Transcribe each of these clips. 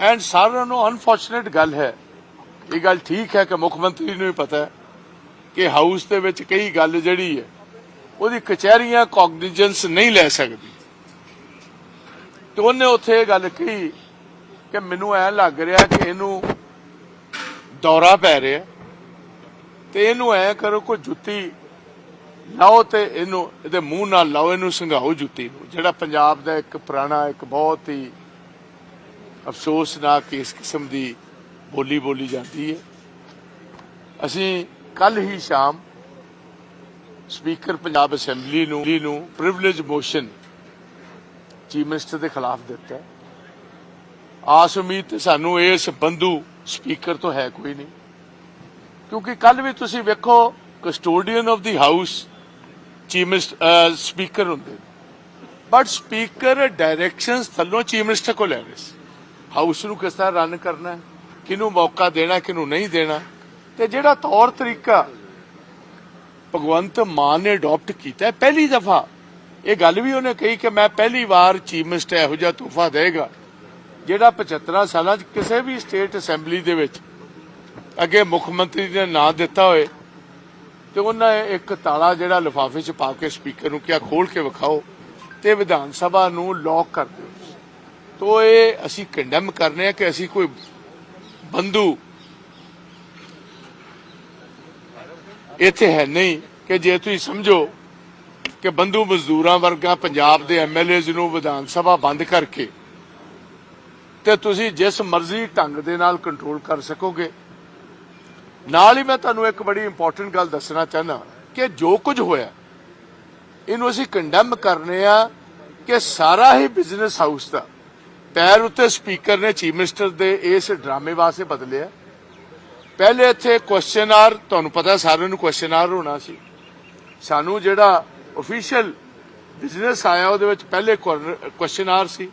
And ਸਾਰਿਆਂ ਨੂੰ unfortunate ਗੱਲ ਹੈ। ਇਹ ਗੱਲ ਠੀਕ ਹੈ ਕਿ ਮੁੱਖ ਮੰਤਰੀ ਨੂੰ ਵੀ ਪਤਾ ਹੈ ਕਿ ਹਾਊਸ ਦੇ ਵਿੱਚ ਕਈ ਗੱਲ ਜਿਹੜੀ ਹੈ, ਉਹਦੀ ਕਚਹਿਰੀਆਂ ਕੌਗਨੀਜੈਂਸ ਨਹੀਂ ਲੈ ਸਕਦੀ। ਤੇ ਉਹਨੇ ਉੱਥੇ ਇਹ ਗੱਲ ਕਹੀ ਕਿ ਮੈਨੂੰ ਐ ਲੱਗ ਰਿਹਾ ਕਿ ਇਹਨੂੰ ਦੌਰਾ ਪੈ ਰਿਹਾ ਤੇ ਇਹਨੂੰ ਐ ਕਰੋ ਕੋਈ ਜੁੱਤੀ ਲਾਓ ਤੇ ਇਹਨੂੰ, ਇਹਦੇ ਮੂੰਹ ਨਾਲ ਲਾਓ, ਇਹਨੂੰ ਸੰਘਾਓ ਜੁੱਤੀ ਨੂੰ, ਜਿਹੜਾ ਪੰਜਾਬ ਦਾ ਇੱਕ ਪੁਰਾਣਾ, ਇੱਕ ਬਹੁਤ ਹੀ ਅਫਸੋਸ ਅਫਸੋਸਨਾਕ ਇਸ ਕਿਸਮ ਦੀ ਬੋਲੀ ਬੋਲੀ ਜਾਂਦੀ ਹੈ। ਅਸੀਂ ਕੱਲ ਹੀ ਸ਼ਾਮ ਸਪੀਕਰ ਪੰਜਾਬ ਅਸੈਂਬਲੀ ਨੂੰ ਨੂੰ ਪ੍ਰਿਵਿਲੇਜ ਮੋਸ਼ਨ ਚੀਫ ਮਿਨਿਸਟਰ ਦੇ ਖਿਲਾਫ ਦਿੱਤਾ ਆਸ ਉਮੀਦ ਤੇ ਸਾਨੂੰ ਇਸ ਬੰਧੂ ਸਪੀਕਰ ਤੋਂ ਹੈ ਕੋਈ ਨਹੀਂ। ਕਿਉਂਕਿ ਕੱਲ ਵੀ ਤੁਸੀਂ ਵੇਖੋ custodian of the house chief minister speaker ਹੁੰਦੇ ਬਟ ਸਪੀਕਰ ਡਾਇਰੈਕਸ਼ਨਸ ਥੱਲੋਂ ਚੀਫ ਮਿਨਿਸਟਰ ਕੋਲ ਲੈ ਰਹੇ ਸੀ ਹਾਊਸ ਨੂੰ ਕਿਸ ਤਰ੍ਹਾਂ ਰਨ ਕਰਨਾ ਹੈ? ਕਿਹਨੂੰ ਮੌਕਾ ਦੇਣਾ ਕਿਹਨੂੰ ਨਹੀਂ ਦੇਣਾ ਤੇ ਜਿਹੜਾ ਤੌਰ ਤਰੀਕਾ ਭਗਵੰਤ ਮਾਨ ਨੇ ਅਡਾਪਟ ਕੀਤਾ ਪਹਿਲੀ ਦਫਾ, ਇਹ ਗੱਲ ਵੀ ਉਹਨੇ ਕਹੀ ਕਿ ਮੈਂ ਪਹਿਲੀ ਵਾਰ ਚੀਫ ਮਿਨਿਸਟਰ ਇਹੋ ਜਿਹਾ ਤੋਹਫਾ ਦੇਗਾ, ਜਿਹੜਾ 75 ਸਾਲਾਂ 'ਚ ਕਿਸੇ ਵੀ ਸਟੇਟ ਅਸੈਂਬਲੀ ਦੇ ਵਿੱਚ ਅੱਗੇ ਮੁੱਖ ਮੰਤਰੀ ਨੇ ਨਾਂ ਦਿੱਤਾ ਹੋਏ, ਤੇ ਉਹਨਾਂ ਨੇ ਇੱਕ ਤਾਲਾ ਜਿਹੜਾ ਲਿਫਾਫੇ 'ਚ ਪਾ ਕੇ ਸਪੀਕਰ ਨੂੰ ਕਿਹਾ ਖੋਲ ਕੇ ਵਿਖਾਓ ਤੇ ਵਿਧਾਨ ਸਭਾ ਨੂੰ ਲੌਕ ਕਰ ਦਿਓ। ਤੋ ਇਹ ਅਸੀਂ ਕੰਡੈਮ ਕਰਨੇ ਆ ਕਿ ਅਸੀਂ ਕੋਈ ਬੰਦੂ ਇੱਥੇ ਹੈ ਨਹੀਂ ਕਿ ਜੇ ਤੁਸੀਂ ਸਮਝੋ ਕਿ ਬੰਦੂ ਮਜ਼ਦੂਰਾਂ ਵਰਗਾ ਪੰਜਾਬ ਦੇ ਐਮਐਲਏਜ਼ ਨੂੰ ਵਿਧਾਨ ਸਭਾ ਬੰਦ ਕਰਕੇ ਤੇ ਤੁਸੀਂ ਜਿਸ ਮਰਜ਼ੀ ਢੰਗ ਦੇ ਨਾਲ ਕੰਟਰੋਲ ਕਰ ਸਕੋਗੇ। ਨਾਲ ਹੀ ਮੈਂ ਤੁਹਾਨੂੰ ਇੱਕ ਬੜੀ ਇੰਪੋਰਟੈਂਟ ਗੱਲ ਦੱਸਣਾ ਚਾਹਨਾ ਕਿ ਜੋ ਕੁਝ ਹੋਇਆ, ਇਹਨੂੰ ਅਸੀਂ ਕੰਡੈਮ ਕਰਨੇ ਆ ਕਿ ਸਾਰਾ ਹੀ ਬਿਜ਼ਨਸ ਹਾਊਸ ਦਾ ਪੈਰ ਉੱਤੇ ਸਪੀਕਰ ਨੇ ਚੀਫ ਮਿਨਿਸਟਰ ਦੇ ਇਸ ਡਰਾਮੇ ਵਾਸਤੇ ਬਦਲਿਆ। ਪਹਿਲੇ ਇੱਥੇ ਕੁਐਸਚਨ ਆਰ ਤੁਹਾਨੂੰ ਪਤਾ ਸਾਰਿਆਂ ਨੂੰ ਕੁਐਸਚਨ ਆਰ ਹੋਣਾ ਸੀ। ਸਾਨੂੰ ਜਿਹੜਾ ਅਫੀਸ਼ੀਅਲ ਬਿਜ਼ਨਸ ਆਇਆ ਉਹਦੇ ਵਿੱਚ ਪਹਿਲੇ ਕੁਐਸਚਨ ਆਰ ਸੀ,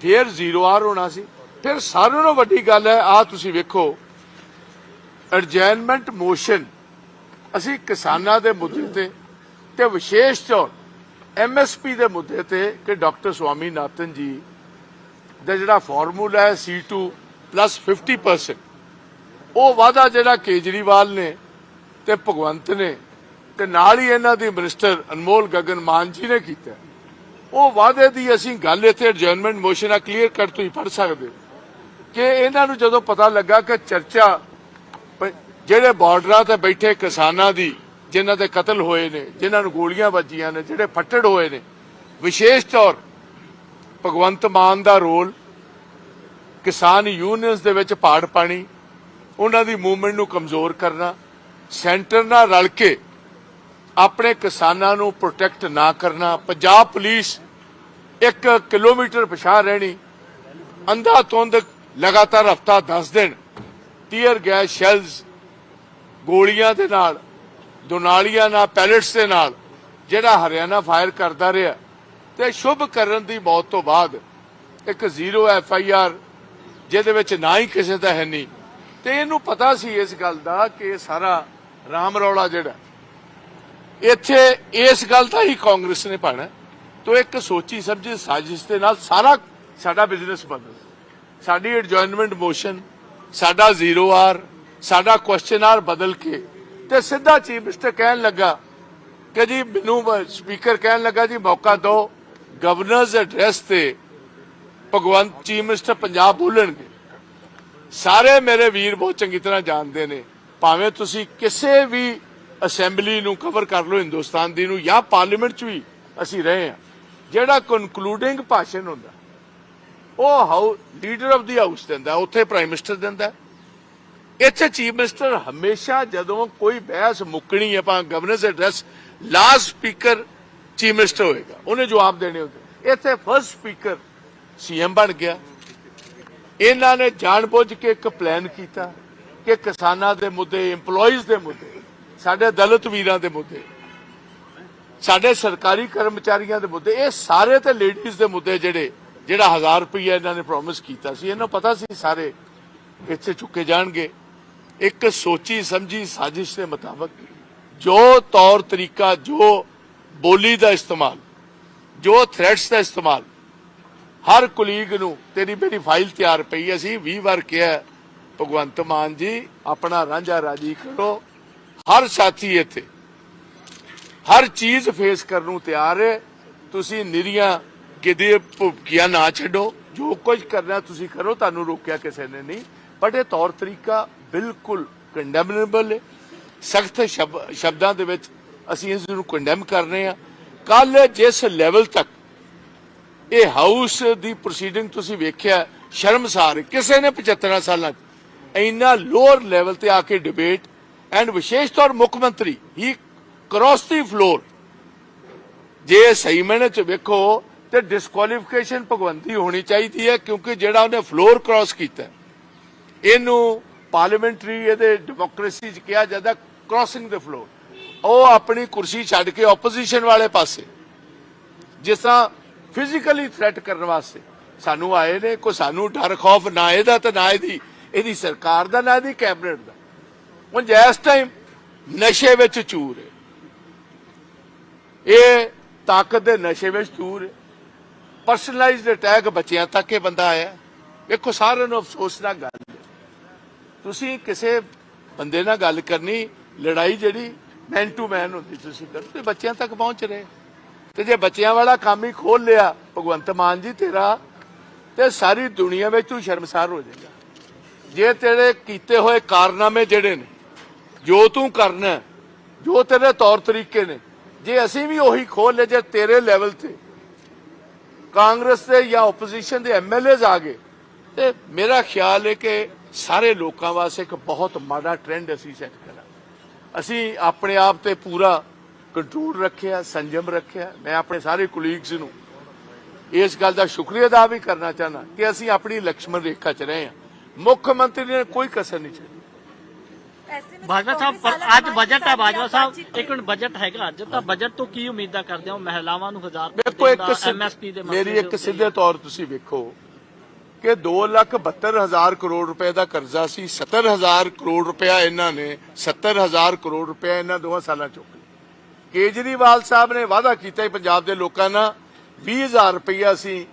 ਫਿਰ ਜ਼ੀਰੋ ਆਰ ਹੋਣਾ ਸੀ, ਫਿਰ ਸਾਰਿਆਂ ਨਾਲੋਂ ਵੱਡੀ ਗੱਲ ਹੈ ਆ ਤੁਸੀਂ ਵੇਖੋ ਅਡਜੈਨਮੈਂਟ ਮੋਸ਼ਨ ਅਸੀਂ ਕਿਸਾਨਾਂ ਦੇ ਮੁੱਦੇ ਤੇ ਤੇ ਵਿਸ਼ੇਸ਼ ਤੌਰ ਐਮਐਸਪੀ ਦੇ ਮੁੱਦੇ ਤੇ ਕਿ ਡਾਕਟਰ ਸਵਾਮੀਨਾਥਨ ਜੀ ਦਾ ਜਿਹੜਾ ਫਾਰਮੂਲਾ ਹੈ C2 50% ਉਹ ਵਾਅਦਾ ਜਿਹੜਾ ਕੇਜਰੀਵਾਲ ਨੇ ਤੇ ਭਗਵੰਤ ਨੇ ਤੇ ਨਾਲ ਹੀ ਇਹਨਾਂ ਦੀ ਮਿਨਿਸਟਰ ਅਨਮੋਲ ਗਗਨ ਮਾਨ ਜੀ ਨੇ ਕੀਤਾ। ਉਹ ਵਾਅਦੇ ਦੀ ਅਸੀਂ ਗੱਲ ਇੱਥੇ ਐਡਜਰਨਮੈਂਟ ਮੋਸ਼ਨ ਆ ਕਲੀਅਰ ਕੱਟ ਤੁਸੀਂ ਪੜ ਸਕਦੇ ਹੋ ਕਿ ਇਹਨਾਂ ਨੂੰ ਜਦੋਂ ਪਤਾ ਲੱਗਾ ਕਿ ਚਰਚਾ ਜਿਹੜੇ ਬਾਰਡਰਾਂ ਤੇ ਬੈਠੇ ਕਿਸਾਨਾਂ ਦੀ, ਜਿਨ੍ਹਾਂ ਦੇ ਕਤਲ ਹੋਏ ਨੇ, ਜਿਨ੍ਹਾਂ ਨੂੰ ਗੋਲੀਆਂ ਵੱਜੀਆਂ ਨੇ, ਜਿਹੜੇ ਫੱਟੜ ਹੋਏ ਨੇ, ਵਿਸ਼ੇਸ਼ ਤੌਰ ਭਗਵੰਤ ਮਾਨ ਦਾ ਰੋਲ ਕਿਸਾਨ ਯੂਨੀਅਨਸ ਦੇ ਵਿੱਚ ਪਾੜ ਪਾਣੀ, ਉਹਨਾਂ ਦੀ ਮੂਵਮੈਂਟ ਨੂੰ ਕਮਜ਼ੋਰ ਕਰਨਾ, ਸੈਂਟਰ ਨਾਲ ਰਲ ਕੇ ਆਪਣੇ ਕਿਸਾਨਾਂ ਨੂੰ ਪ੍ਰੋਟੈਕਟ ਨਾ ਕਰਨਾ, ਪੰਜਾਬ ਪੁਲਿਸ ਇੱਕ ਕਿਲੋਮੀਟਰ ਪਿਛਾਂ ਰਹਿਣੀ, ਅੰਧਾ ਤੁੰਦ ਲਗਾਤਾਰ ਹਫਤਾ 10 ਦਿਨ ਟੀਅਰ ਗੈਸ ਸ਼ੈਲਸ ਗੋਲੀਆਂ ਦੇ ਨਾਲ, ਦੁਨਾਲੀਆਂ ਨਾਲ ਪੈਲਟਸ ਦੇ ਨਾਲ, ਜਿਹੜਾ ਹਰਿਆਣਾ ਫਾਇਰ ਕਰਦਾ ਰਿਹਾ। ਤੇ ਸ਼ੁਭ ਕਰਨ ਦੀ ਮੌਤ ਤੋਂ ਬਾਅਦ ਇੱਕ ਜ਼ੀਰੋ ਐਫ ਆਈ ਆਰ ਜਿਹਦੇ ਵਿੱਚ ਨਾ ਹੀ ਕਿਸੇ ਦਾ ਹੈ ਨਹੀਂ। ਤੇ ਇਹਨੂੰ ਪਤਾ ਸੀ ਇਸ ਗੱਲ ਦਾ ਕਿ ਇਹ ਸਾਰਾ ਰਾਮ ਰੌਲਾ ਜਿਹੜਾ ਇੱਥੇ ਇਸ ਗੱਲ ਦਾ ਹੀ ਕਾਂਗਰਸ ਨੇ ਪਾਣਾ ਤੋ ਇੱਕ ਸੋਚੀ ਸਮਝੀ ਸਾਜ਼ਿਸ਼ ਦੇ ਨਾਲ ਸਾਰਾ ਸਾਡਾ ਬਿਜ਼ਨਸ ਬਦਲ ਸਾਡੀ ਐਡਜੋਇਨਮੈਂਟ ਮੋਸ਼ਨ ਸਾਡਾ ਜ਼ੀਰੋ ਆਰ, ਸਾਡਾ ਕੁਐਸਚਨ ਆਰ ਬਦਲ ਕੇ ਤੇ ਸਿੱਧਾ ਚੀਫ ਮਿਨਿਸਟਰ ਕਹਿਣ ਲੱਗਾ ਕਿ ਜੀ ਮੈਨੂੰ ਸਪੀਕਰ ਕਹਿਣ ਲੱਗਾ ਜੀ ਮੌਕਾ ਦਿਓ। ਗਵਰਨਰਸ ਐਡਰੈਸ ਤੇ ਭਗਵੰਤ ਚੀਫ ਮਿਨਿਸਟਰ ਪੰਜਾਬ ਬੋਲਣਗੇ। ਸਾਰੇ ਮੇਰੇ ਵੀਰ ਬਹੁਤ ਚੰਗੀ ਤਰ੍ਹਾਂ ਜਾਣਦੇ ਨੇ। ਭਾਵੇਂ ਤੁਸੀਂ ਕਿਸੇ ਵੀ ਅਸੈਂਬਲੀ ਨੂੰ ਕਵਰ ਕਰ ਲਓ ਹਿੰਦੁਸਤਾਨ ਦੀ ਨੂੰ ਜਾਂ ਪਾਰਲੀਮੈਂਟ 'ਚ ਵੀ ਅਸੀਂ ਰਹੇ ਹਾਂ। ਜਿਹੜਾ ਕਨਕਲੂਡਿੰਗ ਭਾਸ਼ਣ ਹੁੰਦਾ, ਉਹ ਹਾਊ ਲੀਡਰ ਆਫ ਦੀ ਹਾਊਸ ਦਿੰਦਾ, ਉੱਥੇ ਪ੍ਰਾਈਮ ਮਿਨਿਸਟਰ ਦਿੰਦਾ। ਇੱਥੇ ਚੀਫ ਮਿਨਿਸਟਰ ਹਮੇਸ਼ਾ ਜਦੋਂ ਕੋਈ ਬਹਿਸ ਮੁੱਕਣੀ ਹੈ, ਭਾਵੇਂ governor's address last speaker chief minister ਹੋਏਗਾ। ਉਹਨੇ ਜਵਾਬ ਦੇਣੇ ਹੁੰਦੇ। ਇੱਥੇ ਫਰਸਟ ਸਪੀਕਰ ਸੀਐਮ ਬਣ ਗਿਆ। ਇਹਨਾਂ ਨੇ ਜਾਣਬੁੱਝ ਕੇ ਇੱਕ ਪਲਾਨ ਕੀਤਾ ਕਿ ਕਿਸਾਨਾਂ ਦੇ ਮੁੱਦੇ, EMPLOYEES ਦੇ ਮੁੱਦੇ, ਸਾਡੇ ਦਲਿਤ ਵੀਰਾਂ ਦੇ ਮੁੱਦੇ, ਸਾਡੇ ਸਰਕਾਰੀ ਕਰਮਚਾਰੀਆਂ ਦੇ ਮੁੱਦੇ, ਇਹ ਸਾਰੇ ਤੇ ਲੇਡੀਜ਼ ਦੇ ਮੁੱਦੇ ਜਿਹੜੇ, ਜਿਹੜਾ 1000 ਰੁਪਏ ਇਹਨਾਂ ਨੇ ਪ੍ਰੋਮਿਸ ਕੀਤਾ ਸੀ। ਇਹਨਾਂ ਪਤਾ ਸੀ ਸਾਰੇ ਇੱਥੇ ਚੁੱਕੇ ਜਾਣਗੇ। ਇੱਕ ਸੋਚੀ ਸਮਝੀ ਸਾਜ਼ਿਸ਼ ਦੇ ਮੁਤਾਬਕ ਜੋ ਤੌਰ ਤਰੀਕਾ, ਜੋ ਬੋਲੀ ਦਾ ਇਸਤੇਮਾਲ ਜੋ ਥ੍ਰੈਟਸ ਦਾ ਇਸਤੇਮਾਲ। ਹਰ ਕੁਲੀਗ ਨੂੰ ਤੇਰੀ ਮੇਰੀ ਫਾਈਲ ਤਿਆਰ ਪਈ ਹੈ, ਅਸੀਂ 20 ਵਾਰ ਕਿਹਾ ਭਗਵੰਤ ਮਾਨ ਜੀ ਆਪਣਾ ਰਾਂਝਾ ਰਾਜੀ ਕਰੋ। ਹਰ ਸਾਥੀ ਇੱਥੇ ਹਰ ਚੀਜ਼ ਫੇਸ ਕਰਨ ਨੂੰ ਤਿਆਰ ਹੈ। ਤੁਸੀਂ ਨਿਰੀਆਂ ਕਿਤੇ ਭੁੱਕੀਆਂ ਨਾ ਛੱਡੋ। ਜੋ ਕੁਝ ਕਰਨਾ ਤੁਸੀਂ ਕਰੋ ਤੁਹਾਨੂੰ ਰੋਕਿਆ ਕਿਸੇ ਨੇ ਨਹੀਂ। ਬਟ ਇਹ ਤੌਰ ਤਰੀਕਾ ਬਿਲਕੁਲ ਕੰਡੈਮਨੇਬਲ ਹੈ। ਸਖਤ ਸ਼ਬਦਾਂ ਦੇ ਵਿੱਚ ਅਸੀਂ ਇਸ ਨੂੰ ਕੰਡੈਮ ਕਰ ਰਹੇ ਹਾਂ ਕੱਲ ਜਿਸ ਲੈਵਲ ਤੱਕ ਇਹ ਹਾਊਸ ਦੀ ਪ੍ਰੋਸੀਡਿੰਗ ਤੁਸੀਂ ਵੇਖਿਆ, ਸ਼ਰਮਸਾਰ ਕਿਸੇ ਨੇ 75 ਸਾਲਾਂ 'ਚ ਇੰਨਾ ਲੋਅਰ ਲੈਵਲ ਤੇ ਆ ਕੇ ਡਿਬੇਟ ਐਂਡ ਵਿਸ਼ੇਸ਼ ਤੌਰ ਮੁੱਖ ਮੰਤਰੀ ਹੀ ਕ੍ਰੋਸ ਦੀ ਫਲੋਰ ਜੇ ਸਹੀ ਮੈਨੇ ਚ ਵੇਖੋ ਤੇ ਡਿਸਕੁਆਲੀਫਿਕੇਸ਼ਨ ਭਗਵੰਤੀ ਹੋਣੀ ਚਾਹੀਦੀ ਹੈ ਕਿਉਂਕਿ ਜਿਹੜਾ ਉਹਨੇ ਫਲੋਰ ਕ੍ਰਾਸ ਕੀਤਾ ਇਹਨੂੰ ਪਾਰਲੀਮੈਂਟਰੀ ਇਹਦੇ ਡੈਮੋਕ੍ਰੇਸੀ ਚ ਕਿਹਾ ਜਾਂਦਾ ਕ੍ਰਾਸਿੰਗ ਦ ਫਲੋਰ ਉਹ ਆਪਣੀ ਕੁਰਸੀ ਛੱਡ ਕੇ ਆਪੋਜੀਸ਼ਨ ਵਾਲੇ ਪਾਸੇ, ਜਿਸ ਤਰ੍ਹਾਂ ਫਿਜ਼ੀਕਲੀ ਥ੍ਰੈਟ ਕਰਨ ਵਾਸਤੇ। ਸਾਨੂੰ ਆਏ ਨੇ ਕੋ ਸਾਨੂੰ ਡਰ, ਖੌਫ ਨਾ ਇਹਦਾ ਤੇ ਨਾ ਇਹਦੀ ਇਹਦੀ ਸਰਕਾਰ ਦਾ, ਨਾ ਇਹਦੀ ਕੈਬਨਿਟ ਦਾ। ਹੁਣ ਜੈਸ ਟਾਈਮ ਨਸ਼ੇ ਵਿੱਚ ਚੂਰ ਹੈ, ਇਹ ਤਾਕਤ ਦੇ ਨਸ਼ੇ ਵਿੱਚ ਚੂਰ ਹੈ ਪਰਸਨਲਾਈਜ਼ਡ ਅਟੈਕ ਬੱਚਿਆਂ ਤੱਕ ਇਹ ਬੰਦਾ ਆਇਆ ਵੇਖੋ, ਸਾਰਿਆਂ ਨੂੰ ਅਫਸੋਸ ਨਾਲ ਗੱਲ ਤੁਸੀਂ ਕਿਸੇ ਬੰਦੇ ਨਾਲ ਗੱਲ ਕਰਨੀ, ਲੜਾਈ ਜਿਹੜੀ ਮੈਨ ਟੂ ਮੈਨ ਹੁੰਦੀ ਤੁਸੀਂ ਕਰੋ ਬੱਚਿਆਂ ਤੱਕ ਪਹੁੰਚ ਰਹੇ। ਤੇ ਜੇ ਬੱਚਿਆਂ ਵਾਲਾ ਕੰਮ ਹੀ ਖੋਲ ਲਿਆ, ਭਗਵੰਤ ਮਾਨ ਜੀ ਤੇਰਾ, ਤੇ ਸਾਰੀ ਦੁਨੀਆ ਵਿੱਚ ਤੂੰ ਸ਼ਰਮਸਾਰ ਹੋ ਜਾਏਗਾ। ਜੇ ਤੇਰੇ ਕੀਤੇ ਹੋਏ ਕਾਰਨਾਮੇ ਜਿਹੜੇ ਨੇ, ਜੋ ਤੂੰ ਕਰਨਾ ਜੋ ਤੇਰੇ ਤੌਰ ਤਰੀਕੇ ਨੇ, ਜੇ ਅਸੀਂ ਵੀ ਉਹੀ ਖੋਲ ਲਏ ਜੇ ਤੇਰੇ ਲੈਵਲ ਤੇ ਕਾਂਗਰਸ ਦੇ ਜਾਂ ਆਪੋਜੀਸ਼ਨ ਦੇ ਐਮਐਲਏਜ਼ ਆ ਗਏ, ਤੇ ਮੇਰਾ ਖਿਆਲ ਹੈ ਕਿ ਸਾਰੇ ਲੋਕਾਂ ਵਾਸਤੇ ਇੱਕ ਬਹੁਤ ਮਾੜਾ ਟ੍ਰੈਂਡ ਅਸੀਂ ਸੈੱਟ ਕਰਾਂਗੇ ਅਸੀਂ ਆਪਣੇ ਆਪ ਤੇ ਪੂਰਾ ਕੰਟਰੋਲ ਰੱਖਿਆ ਸੰਜਮ ਰੱਖਿਆ। ਮੈਂ ਆਪਣੇ ਸਾਰੇ ਕੁਲੀਗਸ ਨੂੰ ਇਸ ਗੱਲ ਦਾ ਸ਼ੁਕਰੀਆ ਅਦਾ ਵੀ ਕਰਨਾ ਚਾਹਨਾ ਕਿ ਅਸੀਂ ਆਪਣੀ ਲਕਸ਼ਮਣ ਰੇਖਾ 'ਚ ਰਹੇ ਹਾਂ। ਮੁੱਖ ਮੰਤਰੀ ਨੇ ਕੋਈ ਕਸਰ ਨਹੀਂ ਛੱਡੀ। ਬਾਜਵਾ ਸਾਹਿਬ ਪਰ ਅੱਜ ਬਜਟ ਹੈ ਬਾਜਵਾ ਸਾਹਿਬ ਇੱਕ ਮਿੰਟ ਬਜਟ ਹੈਗਾ ਅੱਜ। ਤਾਂ ਬਜਟ ਤੋਂ ਕੀ ਉਮੀਦਾਂ ਕਰਦੇ ਹੋ? ਮਹਿਲਾਵਾਂ ਨੂੰ 1000 ਰੁਪਏ ਦੇਖੋ ਇੱਕ ਐਮਐਸਪੀ ਦੇ ਮੇਰੀ ਇੱਕ ਸਿੱਧੇ ਤੌਰ ਤੁਸੀਂ ਵੇਖੋ। ਕਿ 2 ਲੱਖ 72 ਹਜ਼ਾਰ ਕਰੋੜ ਰੁਪਏ ਦਾ ਕਰਜ਼ਾ ਸੀ 70 ਹਜ਼ਾਰ ਕਰੋੜ ਰੁਪਇਆ ਇਹਨਾਂ ਨੇ 70 ਹਜ਼ਾਰ ਕਰੋੜ ਰੁਪਇਆ ਇਹਨਾਂ ਦੋਵਾਂ ਸਾਲਾਂ ਚੁੱਕ ਕੇਜਰੀਵਾਲ ਸਾਹਿਬ ਨੇ ਵਾਅਦਾ ਕੀਤਾ ਪੰਜਾਬ ਦੇ ਲੋਕਾਂ ਨਾਲ 20000 ਰੁਪਇਆ ਅਸੀਂ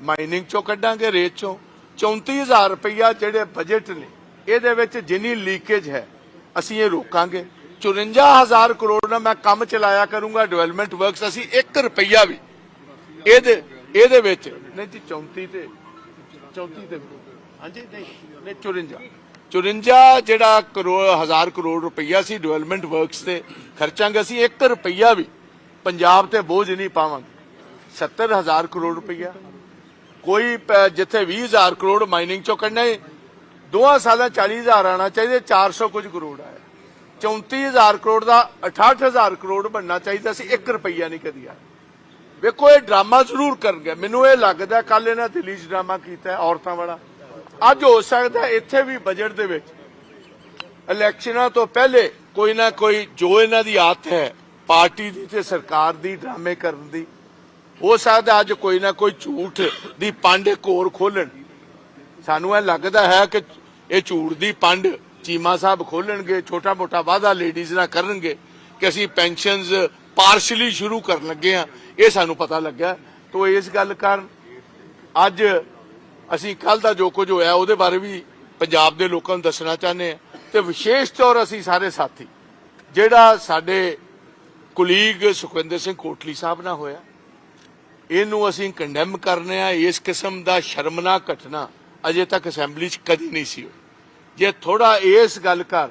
ਮਾਈਨਿੰਗ ਚੋਂ ਕੱਢਾਂਗੇ, ਰੇਤ ਚੋਂ। 34000 ਰੁਪਇਆ ਜਿਹੜੇ ਬਜਟ ਨੇ, ਇਹਦੇ ਵਿੱਚ ਜਿੰਨੀ ਲੀਕੇਜ ਹੈ, ਅਸੀਂ ਇਹ ਰੋਕਾਂਗੇ। 54000 ਕਰੋੜ ਨਾਲ ਮੈਂ ਕੰਮ ਚਲਾਇਆ ਕਰੂੰਗਾ ਡਿਵੈਲਪਮੈਂਟ ਵਰਕਸ ਅਸੀਂ 1 ਰੁਪਇਆ ਵੀ ਇਹਦੇ ਇਹਦੇ ਵਿੱਚ, ਨਹੀਂ ਜੀ 34 ਤੇ 34 ਤੇ ਹਾਂਜੀ, ਨਹੀਂ ਨਹੀਂ 54 54 ਜਿਹੜਾ ਕਰੋੜ ਹਜ਼ਾਰ ਕਰੋੜ ਰੁਪਈਆ ਸੀ ਡਿਵੈਲਪਮੈਂਟ ਵਰਕਸ ਤੇ ਖਰਚਾਂਗੇ ਅਸੀਂ 1 ਰੁਪਈਆ ਵੀ। ਪੰਜਾਬ ਤੇ ਬੋਝ ਨਹੀਂ ਪਾਵਾਂਗੇ। 70000 ਕਰੋੜ ਰੁਪਈਆ। ਕੋਈ ਪ- ਜਿੱਥੇ 20000 ਕਰੋੜ ਮਾਈਨਿੰਗ ਚੋਂ ਕੱਢਣਾ ਹੈ ਦੋਹਾਂ ਸਾਲਾਂ 40000 ਆਣਾ ਚਾਹੀਦਾ 400 ਕੁਝ ਕਰੋੜ ਆਇਆ। 34000 ਕਰੋੜ ਦਾ 68000 ਕਰੋੜ ਬਣਨਾ ਚਾਹੀਦਾ ਸੀ 1 ਰੁਪਈਆ ਨਹੀਂ ਕਦੀ ਆਇਆ। ਵੇਖੋ, ਇਹ ਡਰਾਮਾ ਜ਼ਰੂਰ ਕਰਨਗੇ। ਮੈਨੂੰ ਇਹ ਲੱਗਦਾ ਕੱਲ ਇਹਨਾਂ ਦਿੱਲੀ 'ਚ ਡਰਾਮਾ ਕੀਤਾ ਔਰਤਾਂ ਵਾਲਾ। ਅੱਜ ਹੋ ਸਕਦਾ ਇੱਥੇ ਵੀ ਬਜਟ ਦੇ ਵਿੱਚ ਇਲੈਕਸ਼ਨਾਂ ਤੋਂ ਪਹਿਲੇ ਕੋਈ ਨਾ ਕੋਈ ਜੋ ਇਹਨਾਂ ਦੀ ਆਦਤ ਹੈ, ਪਾਰਟੀ ਦੀ ਤੇ ਸਰਕਾਰ ਦੀ ਡਰਾਮੇ ਕਰਨ ਦੀ, ਹੋ ਸਕਦਾ ਅੱਜ ਕੋਈ ਨਾ ਕੋਈ ਝੂਠ ਦੀ ਪੰਡ ਕੋਰ ਖੋਲਣ ਸਾਨੂੰ ਇਹ ਲੱਗਦਾ ਹੈ ਕਿ ਇਹ ਝੂਠ ਦੀ ਪੰਡ ਚੀਮਾ ਸਾਹਿਬ ਖੋਲਣਗੇ ਛੋਟਾ ਮੋਟਾ ਵਾਅਦਾ ਲੇਡੀਜ਼ ਨਾਲ ਕਰਨਗੇ ਕਿ ਅਸੀਂ ਪੈਨਸ਼ਨਸ ਪਾਰਸ਼ਲੀ ਸ਼ੁਰੂ ਕਰਨ ਲੱਗੇ ਆ ਇਹ ਸਾਨੂੰ ਪਤਾ ਲੱਗਾ ਤੋਂ ਇਸ ਗੱਲ ਕਾਰਨ ਅੱਜ ਅਸੀਂ ਕੱਲ ਦਾ ਜੋ ਕੁਝ ਹੋਇਆ, ਉਹਦੇ ਬਾਰੇ ਵੀ ਪੰਜਾਬ ਦੇ ਲੋਕਾਂ ਨੂੰ ਦੱਸਣਾ ਚਾਹੁੰਦੇ ਆ ਤੇ ਵਿਸ਼ੇਸ਼ ਤੌਰ ਅਸੀਂ ਸਾਰੇ ਸਾਥੀ, ਜਿਹੜਾ ਸਾਡੇ ਕੁਲੀਗ ਸੁਖਵਿੰਦਰ ਸਿੰਘ ਕੋਟਲੀ ਸਾਹਿਬ ਨਾਲ ਹੋਇਆ, ਇਹਨੂੰ ਅਸੀਂ ਕੰਡੈਮ ਕਰਨੇ ਆ। ਇਸ ਕਿਸਮ ਦਾ ਸ਼ਰਮਨਾਕ ਘਟਨਾ ਅਜੇ ਤੱਕ ਅਸੈਂਬਲੀ 'ਚ ਕਦੀ ਨਹੀਂ ਸੀ ਹੋਈ। ਜੇ ਥੋੜਾ ਇਸ ਗੱਲ ਕਰ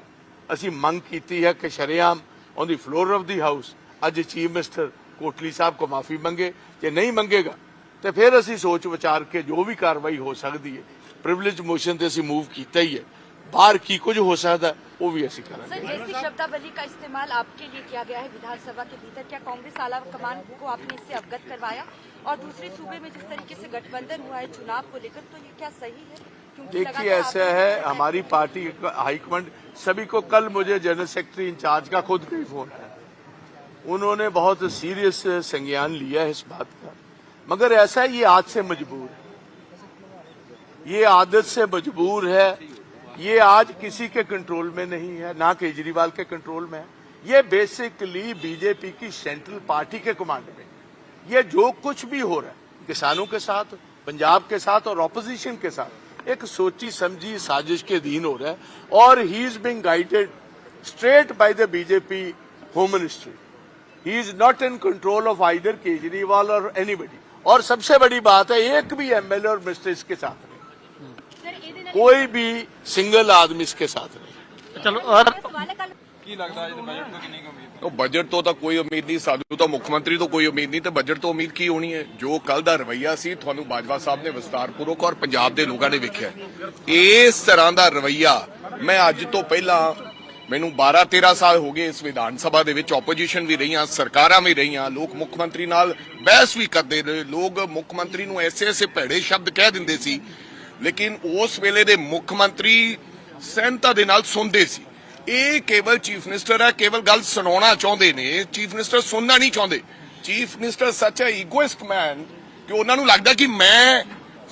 ਅਸੀਂ ਮੰਗ ਕੀਤੀ ਹੈ ਕਿ ਸ਼ਰੇਆਮ on the floor of the house ਅੱਜ ਚੀਫ ਮਿਨਿਸਟਰ ਕੋਟਲੀ ਸਾਹਿਬ ਕੋ ਮਾਫੀ ਮੰਗੇ ਜੇ ਨਹੀਂ ਮੰਗੇਗਾ ਤੇ ਫਿਰ ਅਸੀਂ ਸੋਚ ਵਿਚਾਰ ਕੇ ਜੋ ਵੀ ਕਾਰਵਾਈ ਹੋ ਸਕਦੀ ਹੈ ਪ੍ਰਿਵਿਲੇਜ ਮੋਸ਼ਨ ਤੇ ਅਸੀਂ ਮੂਵ ਕੀਤਾ ਹੀ ਹੈ ਬਾਹਰ ਕੀ ਕੁਝ ਹੋ ਸਕਦਾ ਉਹ ਵੀ ਅਸੀਂ ਕਰਾਂਗੇ सर ऐसी शब्दावली का इस्तेमाल आपके लिए किया गया है विधानसभा के भीतर क्या कांग्रेस आला कमान को आपने इससे अवगत करवाया और दूसरे सूबे में जिस तरीके से गठबंधन हुआ है चुनाव को लेकर तो ये क्या सही है क्योंकि देखिए लगातार ऐसा आपने है बताया हमारी पार्टी का हाईकमांड सभी को कल मुझे जनरल सेक्रेटरी इंचार्ज का खुद का ही फोन आया उन्होंने बहुत सीरियस संज्ञान लिया है इस बात का। मगर ऐसा ये आज से मजबूर है। ये आदत से मजबूर है। ये आज किसी के कंट्रोल में नहीं है, ना केजरीवाल के कंट्रोल में है। ये बेसिकली बीजेपी की सेंट्रल पार्टी के कमांड में। ये जो कुछ भी हो रहा है, किसानों के साथ, पंजाब के साथ और ऑपोजिशन के साथ, एक सोची समझी साजिश के अधीन हो रहा है। और he is being guided straight by the BJP home ministry he is not in control of either Kejriwal और एनीबडी और सबसे बड़ी बात है एक भी एमएलए और मिनिस्टर इसके साथ नहीं कोई भी सिंगल आदमी इसके साथ नहीं ਚਲੋ ਔਰ ਕੀ ਲੱਗਦਾ ਅੱਜ ਦੇ ਬਜਟ ਤੋਂ ਕਿੰਨੀ ਕੁ ਉਮੀਦ ਉਹ ਬਜਟ ਤੋਂ ਤਾਂ ਕੋਈ ਉਮੀਦ ਨਹੀਂ ਸਾਨੂੰ ਤਾਂ ਮੁੱਖ ਮੰਤਰੀ ਤੋਂ ਕੋਈ ਉਮੀਦ ਨਹੀਂ ਤੇ ਬਜਟ ਤੋਂ ਉਮੀਦ ਕੀ ਹੋਣੀ ਹੈ ਜੋ ਕੱਲ ਦਾ ਰਵਈਆ ਸੀ ਤੁਹਾਨੂੰ ਬਾਜਵਾ ਸਾਹਿਬ ਨੇ ਵਿਸਤਾਰਪੂਰਵਕ ਔਰ ਪੰਜਾਬ ਦੇ ਲੋਕਾਂ ਨੇ ਵੇਖਿਆ ਇਸ ਤਰ੍ਹਾਂ ਦਾ ਰਵਈਆ ਮੈਂ ਅੱਜ ਤੋਂ ਪਹਿਲਾਂ ਮੈਨੂੰ 12 13 ਸਾਲ ਹੋ ਗਏ ਇਸ ਵਿਧਾਨ ਸਭਾ ਦੇ ਵਿੱਚ ਆਪੋਜੀਸ਼ਨ ਵੀ ਰਹੀਆਂ, ਸਰਕਾਰਾਂ ਵੀ ਰਹੀਆਂ, ਲੋਕ ਮੁੱਖ ਮੰਤਰੀ ਨਾਲ ਬਹਿਸ ਵੀ ਕਰਦੇ ਰਹੇ। ਲੋਕ ਮੁੱਖ ਮੰਤਰੀ ਨੂੰ ਐਸੇ ਐਸੇ ਭੈੜੇ ਸ਼ਬਦ ਕਹਿ ਦਿੰਦੇ ਸੀ, ਲੇਕਿਨ ਉਸ ਵੇਲੇ ਦੇ ਮੁੱਖ ਮੰਤਰੀ ਸਹਿਨਤਾ ਦੇ ਨਾਲ ਸੁਣਦੇ ਸੀ। ਇਹ ਕੇਵਲ ਚੀਫ ਮਿਨਿਸਟਰ ਹੈ, ਕੇਵਲ ਗੱਲ ਸੁਣਾਉਣਾ ਚਾਹੁੰਦੇ ਨੇ। ਚੀਫ ਮਿਨਿਸਟਰ ਸੁਣਨਾ ਨਹੀਂ ਚਾਹੁੰਦੇ। ਚੀਫ ਮਿਨਿਸਟਰ ਸੱਚ ਹੈ ਈਗੋਇਸਟ ਮੈਨ ਕਿ ਉਹਨਾਂ ਨੂੰ ਲੱਗਦਾ ਕਿ ਮੈਂ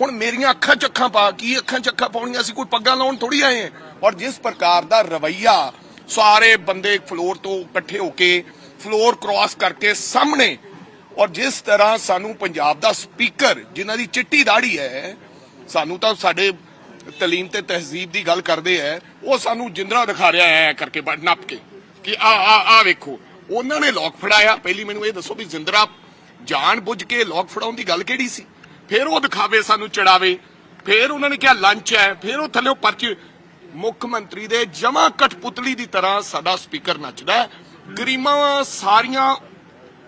ਹੁਣ ਮੇਰੀਆਂ ਅੱਖਾਂ ਚ ਅੱਖਾਂ ਪਾ, ਕੀ ਅੱਖਾਂ ਚ ਅੱਖਾਂ ਪਾਉਣੀਆਂ ਸੀ, ਕੋਈ ਪੱਗਾਂ ਲਾਉਣ ਥੋੜੀ ਆਏ ਹਾਂ। ਔਰ ਜਿਸ ਪ੍ਰਕਾਰ ਦਾ ਰਵਈਆ ਸਾਰੇ ਬੰਦੇ ਫਲੋਰ ਤੋਂ ਇਕੱਠੇ ਹੋ ਕੇ ਫਲੋਰ ਕ੍ਰਾਸ ਕਰਕੇ ਸਾਹਮਣੇ। ਔਰ ਜਿਸ ਤਰ੍ਹਾਂ ਸਾਨੂੰ ਪੰਜਾਬ ਦਾ ਸਪੀਕਰ, ਜਿਨ੍ਹਾਂ ਦੀ ਚਿੱਟੀ ਦਾੜੀ ਹੈ, ਸਾਨੂੰ ਤਾਂ ਸਾਡੇ ਤਲੀਮ ਤੇ ਤਹਿਜ਼ੀਬ ਦੀ ਗੱਲ ਕਰਦੇ ਐ ਉਹ ਸਾਨੂੰ ਜਿੰਦਰਾ ਦਿਖਾ ਰਿਹਾ ਐ ਕਰਕੇ ਬੜ ਨੱਪ ਕੇ ਕਿ ਆ ਆ ਆ ਵੇਖੋ। ਉਹਨਾਂ ਨੇ ਲੋਕ ਫੜਾਇਆ। ਪਹਿਲੀ ਮੈਨੂੰ ਇਹ ਦੱਸੋ ਵੀ ਜਿੰਦਰਾ ਜਾਣ ਬੁੱਝ ਕੇ ਲੋਕ ਫੜਾਉਣ ਦੀ ਗੱਲ ਕਿਹੜੀ ਸੀ? ਫਿਰ ਉਹ ਦਿਖਾਵੇ, ਸਾਨੂੰ ਚੜਾਵੇ। ਫਿਰ ਉਹਨਾਂ ਨੇ ਕਿਹਾ ਲੰਚ ਹੈ। ਫਿਰ ਉਹ ਥੱਲੇ ਪਰਚ ਮੁੱਖ ਮੰਤਰੀ ਦੇ ਜਮਾ ਕਠਪੁਤਲੀ ਦੀ ਤਰ੍ਹਾਂ ਸਾਡਾ ਸਪੀਕਰ ਨੱਚਦਾ ਗਰੀਮਾਂ ਸਾਰੀਆਂ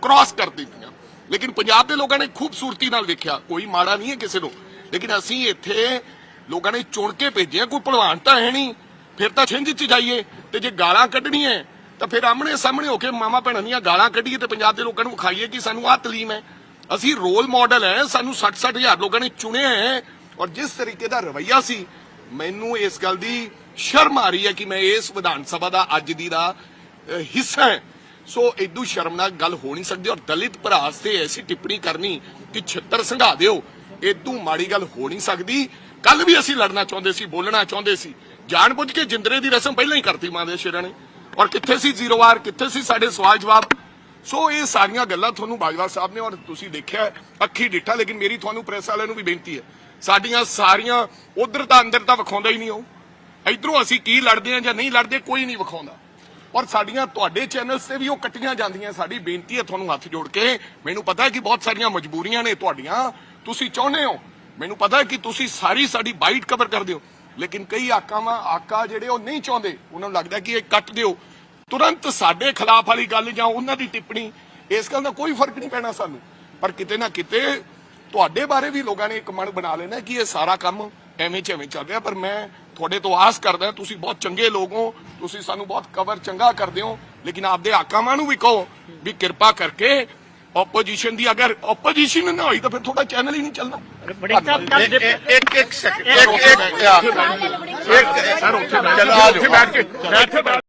ਕ੍ਰਾਸ ਕਰ ਦਿੱਤੀਆਂ ਲੇਕਿਨ ਪੰਜਾਬ ਦੇ ਲੋਕਾਂ ਨੇ ਖੂਬਸੂਰਤੀ ਨਾਲ ਵੇਖਿਆ, ਕੋਈ ਮਾੜਾ ਨਹੀਂ ਹੈ ਕਿਸੇ ਨੂੰ। ਲੇਕਿਨ ਅਸੀਂ ਇੱਥੇ ਲੋਕਾਂ ਨੇ ਚੁਣ ਕੇ ਭੇਜਿਆ, ਕੋਈ ਭਲਵਾਨ ਤਾਂ ਹੈ ਨਹੀਂ। ਫਿਰ ਤਾਂ ਛਿੰਝ ਚ ਜਾਈਏ ਤੇ ਜੇ ਗਾਲਾਂ ਕੱਢਣੀਆਂ ਤਾਂ ਫਿਰ ਆਮਣੇ ਸਾਹਮਣੇ ਹੋ ਕੇ ਮਾਮਾ ਭੈਣਾਂ ਦੀਆਂ ਗਾਲਾਂ ਕੱਢੀਏ ਤੇ ਪੰਜਾਬ ਦੇ ਲੋਕਾਂ ਨੂੰ ਵਿਖਾਈਏ ਕਿ ਸਾਨੂੰ ਆਹ ਤਲੀਮ ਹੈ। ਅਸੀਂ ਰੋਲ ਮਾਡਲ ਹੈ, ਸਾਨੂੰ 60-60 ਹਜ਼ਾਰ ਲੋਕਾਂ ਨੇ ਚੁਣਿਆ ਹੈ। ਔਰ ਜਿਸ ਤਰੀਕੇ ਦਾ ਰਵਈਆ ਸੀ ਮੈਨੂੰ ਇਸ ਗੱਲ ਦੀ ਸ਼ਰਮ ਆ ਰਹੀ ਹੈ ਕਿ ਮੈਂ ਇਸ ਵਿਧਾਨ ਸਭਾ ਦਾ ਅੱਜ ਦੀ ਦਾ ਹਿੱਸਾ ਹੈ। ਸੋ ਇਦੋਂ ਸ਼ਰਮਨਾਕ ਗੱਲ ਹੋ ਨਹੀਂ ਸਕਦੀ ਔਰ ਦਲਿਤ ਭਰਾ ਤੇ ਐਸੀ ਟਿੱਪਣੀ ਕਰਨੀ ਕਿ ਛਿੱਤਰ ਸੰਘਾ ਦਿਓ। ਇਦੋਂ ਮਾੜੀ ਗੱਲ ਹੋ ਨਹੀਂ ਸਕਦੀ। ਕੱਲ ਵੀ ਅਸੀਂ ਲੜਨਾ ਚਾਹੁੰਦੇ ਸੀ, ਬੋਲਣਾ ਚਾਹੁੰਦੇ ਸੀ। ਜਾਣਬੁੱਝ ਕੇ ਜਿੰਦਰੇ ਦੀ ਰਸਮ ਪਹਿਲਾਂ ਹੀ ਕਰਤੀ ਮਾਂ ਦੇ ਸ਼ੇਰਾਂ ਨੇ। ਔਰ ਕਿੱਥੇ ਸੀ ਜ਼ੀਰੋ ਵਾਰ, ਕਿੱਥੇ ਸੀ ਸਾਡੇ ਸਵਾਲ ਜਵਾਬ? ਸੋ ਇਹ ਸਾਰੀਆਂ ਗੱਲਾਂ ਤੁਹਾਨੂੰ ਬਾਜਵਾ ਸਾਹਿਬ ਨੇ ਔਰ ਤੁਸੀਂ ਦੇਖਿਆ, ਅੱਖੀ ਡਿੱਠਾ, ਲੇਕਿਨ ਮੇਰੀ ਤੁਹਾਨੂੰ ਪ੍ਰੈਸ ਵਾਲਿਆਂ ਨੂੰ ਵੀ ਬੇਨਤੀ ਹੈ ਸਾਡੀਆਂ ਸਾਰੀਆਂ ਉਧਰ ਤਾਂ ਅੰਦਰ ਤਾਂ ਵਿਖਾਉਂਦਾ ਹੀ ਨਹੀਂ ਉਹ। ਇਧਰੋਂ ਅਸੀਂ ਕੀ ਲੜਦੇ ਆ ਜਾਂ ਨਹੀਂ ਲੜਦੇ, ਕੋਈ ਨਹੀਂ ਵਿਖਾਉਂਦਾ। ਔਰ ਸਾਡੀਆਂ ਤੁਹਾਡੇ ਚੈਨਲਸ ਤੇ ਵੀ ਉਹ ਕੱਟੀਆਂ ਜਾਂਦੀਆਂ। ਸਾਡੀ ਬੇਨਤੀ ਹੈ ਤੁਹਾਨੂੰ ਹੱਥ ਜੋੜ ਕੇ, ਮੈਨੂੰ ਪਤਾ ਹੈ ਕਿ ਬਹੁਤ ਸਾਰੀਆਂ ਮਜਬੂਰੀਆਂ ਨੇ ਤੁਹਾਡੀਆਂ। ਤੁਸੀਂ ਚਾਹੁੰਦੇ ਹੋ, ਮੈਨੂੰ ਪਤਾ ਹੈ ਕਿ ਤੁਸੀਂ ਸਾਰੀ ਸਾਡੀ ਬਾਈਟ ਕਵਰ ਕਰਦੇ ਹੋ। ਲੇਕਿਨ ਕਈ ਆਕਾਵਾਂ ਆਕਾ ਜਿਹੜੇ ਉਹ ਨਹੀਂ ਚਾਹੁੰਦੇ, ਉਹਨਾਂ ਨੂੰ ਲੱਗਦਾ ਕਿ ਇਹ ਕੱਟ ਦਿਓ। ਤੁਰੰਤ ਸਾਡੇ ਖਿਲਾਫ ਵਾਲੀ ਗੱਲ ਜਾਂ ਉਹਨਾਂ ਦੀ ਟਿੱਪਣੀ, ਇਸ ਗੱਲ ਦਾ ਕੋਈ ਫ਼ਰਕ ਨਹੀਂ ਪੈਣਾ ਸਾਨੂੰ। ਪਰ ਕਿਤੇ ਨਾ ਕਿਤੇ ਤੁਹਾਡੇ ਬਾਰੇ ਵੀ ਲੋਕਾਂ ਨੇ ਇੱਕ ਮਨ ਬਣਾ ਲੈਣਾ ਕਿ ਇਹ ਸਾਰਾ ਕੰਮ ਐਵੇਂ ਚ ਐਵੇਂ ਚੱਲ ਰਿਹਾ ਪਰ ਮੈਂ ਤੁਹਾਡੇ ਤੋਂ ਆਸ ਕਰਦਾ ਤੁਸੀਂ ਬਹੁਤ ਚੰਗੇ ਲੋਕ ਹੋ ਤੁਸੀਂ ਸਾਨੂੰ ਬਹੁਤ ਕਵਰ ਚੰਗਾ ਕਰਦੇ ਹੋ ਲੇਕਿਨ ਆਪਦੇ ਆਕਾਵਾਂ ਨੂੰ ਵੀ ਕਹੋ ਵੀ ਕਿਰਪਾ ਕਰਕੇ ਆਪੋਜੀਸ਼ਨ ਦੀ ਅਗਰ ਆਪੋਜੀਸ਼ਨ ਨਾ ਹੋਈ ਤਾਂ ਫਿਰ ਤੁਹਾਡਾ ਚੈਨਲ ਹੀ ਨਹੀਂ ਚੱਲਣਾ। ਬੜਿੰਗ ਸਾਹਿਬ ਕੱਲ ਇੱਕ ਇੱਕ ਇੱਕ ਸੈਕਿੰਡ ਇੱਕ ਇੱਕ ਇੱਕ ਸਰ ਉੱਥੇ ਬੈਠ ਕੇ ਬੈਠ ਕੇ